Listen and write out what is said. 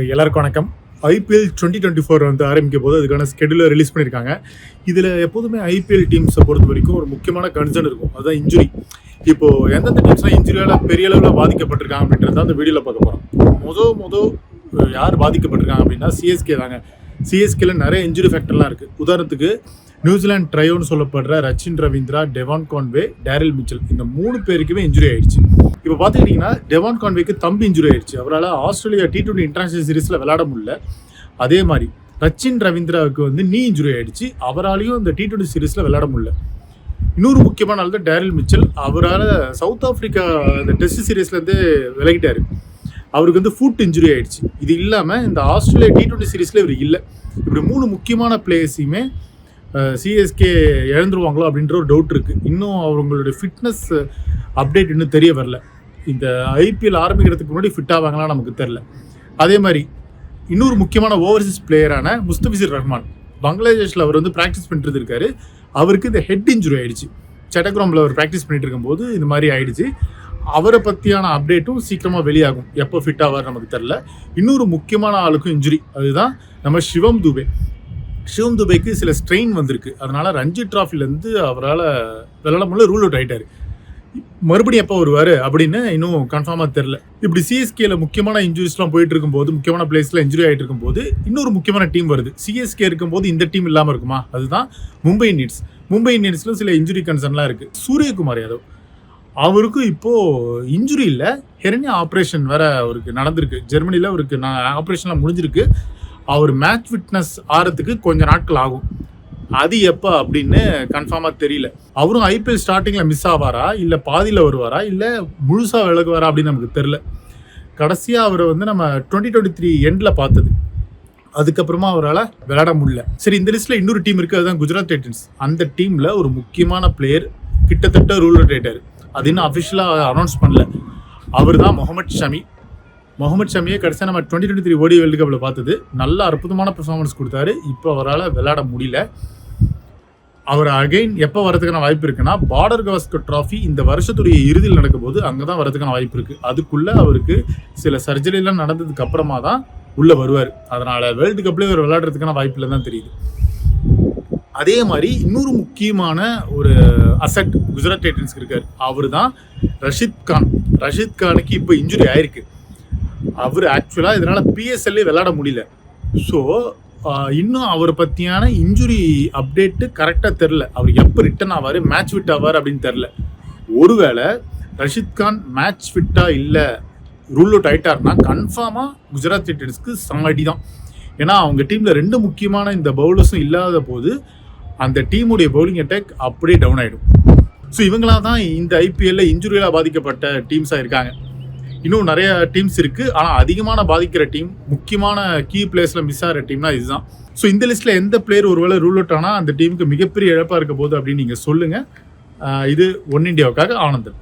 எல்லாருக்கும் வணக்கம். IPL twenty twenty four வந்து ஆரம்பிக்க போது அதுக்கான ஸ்கெடியூலை ரிலீஸ் பண்ணியிருக்காங்க இதில் எப்போதுமே ஐபிஎல் டீம்ஸை பொறுத்த வரைக்கும் ஒரு முக்கியமான கன்சர்ன் இருக்கும். அதுதான் இன்ஜுரி இப்போது எந்தெந்த டீம்ஸ்லாம் இன்ஜுரியால் பெரிய அளவில் பாதிக்கப்பட்டிருக்காங்க அப்படின்றத அந்த வீடியோவில் பார்க்க போகிறோம் மொதல் மொதல் யார் பாதிக்கப்பட்டிருக்காங்க அப்படின்னா சிஎஸ்கே தாங்க. சிஎஸ்கேல நிறைய இன்ஜுரி ஃபேக்டர்லாம் இருக்குது உதாரணத்துக்கு நியூசிலாந்து ட்ரையோன்னு சொல்லப்படுற Rachin Ravindra Devon Conway Daryl Mitchell இந்த மூணு பேருக்குமே இன்ஜுரி ஆயிடுச்சு. இப்போ பார்த்துக்கிட்டிங்கன்னா டெவான் கான்வேக்கு தம்பி இன்ஜுரி ஆயிடுச்சு. அவரால் ஆஸ்திரேலியா டி டுவெண்ட்டி இன்டர்நேஷனல் சீரீஸில் விளையாட முடியல. அதே மாதிரி ரச்சின் ரவீந்திராவுக்கு வந்து நீ இன்ஜுரி ஆயிடுச்சு. அவராலையும் இந்த டி டுவெண்ட்டி சீரீஸில் விளையாட முடியல. இன்னொரு முக்கியமான ஆள் தான் டேரில் மிச்சல் அவரால் சவுத் ஆஃப்ரிக்கா இந்த டெஸ்ட் சீரீஸ்லேருந்து விலகிட்டாரு. அவருக்கு வந்து ஃபுட் இன்ஜுரி ஆயிடுச்சு. இது இல்லாமல் இந்த ஆஸ்திரேலியா டி டுவெண்ட்டி சீரீஸில் இவர் இல்லை. இப்படி மூணு முக்கியமான பிளேயர்ஸையுமே சிஎஸ்கே இழந்துருவாங்களோ அப்படின்ற ஒரு டவுட் இருக்குது இன்னும் அவங்களுடைய ஃபிட்னஸ் அப்டேட் இன்னும் தெரிய வரல. இந்த ஐபிஎல் ஆரம்பிக்கிறதுக்கு முன்னாடி ஃபிட் ஆவாங்களா நமக்கு தெரில அதே மாதிரி இன்னொரு முக்கியமான ஓவர்சீஸ் பிளேயரான முஸ்தபிசிர் ரஹ்மான். பங்களாதேஷில் அவர் வந்து ப்ராக்டிஸ் பண்ணிட்டு இருக்காரு அவருக்கு இந்த ஹெட் இன்ஜுரி ஆயிடுச்சு. சட்டக்ராமில் அவர் ப்ராக்டிஸ் பண்ணிட்டு இருக்கும்போது இந்த மாதிரி ஆயிடுச்சு. அவரை பற்றியான அப்டேட்டும் சீக்கிரமாக வெளியாகும். எப்போ ஃபிட் ஆவார் நமக்கு தெரில இன்னொரு முக்கியமான ஆளுக்கும் இன்ஜுரி அதுதான் நம்ம சிவம் துபே. சிவம் துபேக்கு சில ஸ்ட்ரெயின் வந்திருக்கு. அதனால் ரஞ்சி ட்ராஃபிலேருந்து அவரால் விளாட முடியல ரூல் அவுட் ஆகிட்டார் மறுபடியும் எப்போ வருவார் அப்படின்னு இன்னும் கன்ஃபார்மாக தெரில இப்படி சிஎஸ்கேல முக்கியமான இன்ஜுரிஸ்லாம் போயிட்டு இருக்கும்போது முக்கியமான பிளேஸில் இன்ஜுரி ஆகிட்டு இருக்கும்போது இன்னொரு முக்கியமான டீம் வருது. சிஎஸ்கே இருக்கும்போது இந்த டீம் இல்லாமல் இருக்குமா? அதுதான் மும்பை இந்தியன்ஸ். மும்பை இந்தியன்ஸ்லும் சில இன்ஜுரி கன்சர்ன்லாம் இருக்குது சூரியகுமார் யாதவ். அவருக்கும் இப்போது இன்ஜுரி இல்லை. ஹெரண்யா ஆப்ரேஷன் வேற அவருக்கு நடந்திருக்கு. ஜெர்மனியில் அவருக்கு நான் ஆப்ரேஷன்லாம் முடிஞ்சிருக்கு. அவர் மேட்ச் ஃபிட்னஸ் ஆறதுக்கு கொஞ்சம் நாட்கள் ஆகும். அது எப்போ அப்படின்னு கன்ஃபார்மாக தெரியல. அவரும் ஐபிஎல் ஸ்டார்டிங்கில் மிஸ் ஆவாரா? இல்லை பாதியில் வருவாரா? இல்லை முழுசாக விலகுவாரா அப்படின்னு நமக்கு தெரில கடைசியாக அவரை வந்து நம்ம டுவெண்ட்டி டுவெண்ட்டி த்ரீ எண்டில் பார்த்தது. அதுக்கப்புறமா அவரால் விளையாட முடியல. சரி இந்த லிஸ்ட்டில் இன்னொரு டீம் இருக்குது அதுதான் குஜராத் டைட்டன்ஸ். அந்த டீமில் ஒரு முக்கியமான பிளேயர் கிட்டத்தட்ட ரூல் ஆயிட்டார். அது இன்னும் அஃபிஷியலாக அனௌன்ஸ் பண்ணல. அவர் தான் முகமது ஷமி. முகமது ஷமியை கடைசியாக நம்ம twenty twenty three ODI world கப்பில் பார்த்தது. நல்ல அற்புதமான பெர்ஃபார்மன்ஸ் கொடுத்தாரு. இப்போ அவரால் விளையாட முடியல. அவர் அகைன் எப்போ வரதுக்கான வாய்ப்பு இருக்குன்னா பார்டர் கவஸ்கர் ட்ராஃபி இந்த வருஷத்துடைய இறுதியில் நடக்கும்போது அங்கே தான் வரதுக்கான வாய்ப்பு இருக்குது அதுக்குள்ளே அவருக்கு சில சர்ஜரிலாம் நடந்ததுக்கு அப்புறமா தான் உள்ளே வருவார். அதனால் வேர்ல்டு கப்லேயே அவர் விளையாடுறதுக்கான வாய்ப்பில் தான் தெரியுது. அதே மாதிரி இன்னொரு முக்கியமான ஒரு அசட் குஜராத் டைட்டன்ஸ்க்கு இருக்கார். அவர் தான் ரஷித் கான். ரஷித் கானுக்கு இப்போ இன்ஜுரி ஆயிருக்கு. அவர் ஆக்சுவலாக இதனால் பிஎஸ்எல்லே விளையாட முடியல. ஸோ இன்னும் அவரை பற்றியான இன்ஜுரி அப்டேட்டு கரெக்டாக தெரில அவர் எப்போ ரிட்டன் ஆவார் மேட்ச் ஃபிட் ஆவார் அப்படின்னு தெரில ஒருவேளை ரஷித் கான் மேட்ச் ஃபிட்டாக இல்லை ரூல் அவுட் ஆகிட்டார்னா கன்ஃபார்மாக குஜராத் டைட்டன்ஸ்க்கு சமாடி தான் ஏன்னா அவங்க டீமில் ரெண்டு முக்கியமான இந்த பவுலர்ஸும் இல்லாத போது அந்த டீமுடைய பவுலிங் அட்டாக் அப்படியே டவுன் ஆகிடும் ஸோ இவங்களாம் தான் இந்த ஐபிஎல்ல இன்ஜுரியலாக பாதிக்கப்பட்ட டீம்ஸாக இருக்காங்க. இன்னும் நிறைய டீம்ஸ் இருக்குது ஆனால் அதிகமான பாதிக்கிற டீம் முக்கியமான கீ பிளேஸில் மிஸ் ஆகிற டீம்னா இதுதான். ஸோ இந்த லிஸ்ட்டில் எந்த பிளேயர் ஒருவேளை ரூல் அவுட் ஆனால் அந்த டீமுக்கு மிகப்பெரிய இழப்பாக இருக்க போகுது அப்படின்னு நீங்கள் சொல்லுங்கள் இது ஒன் இண்டியாவுக்காக ஆனந்தன்.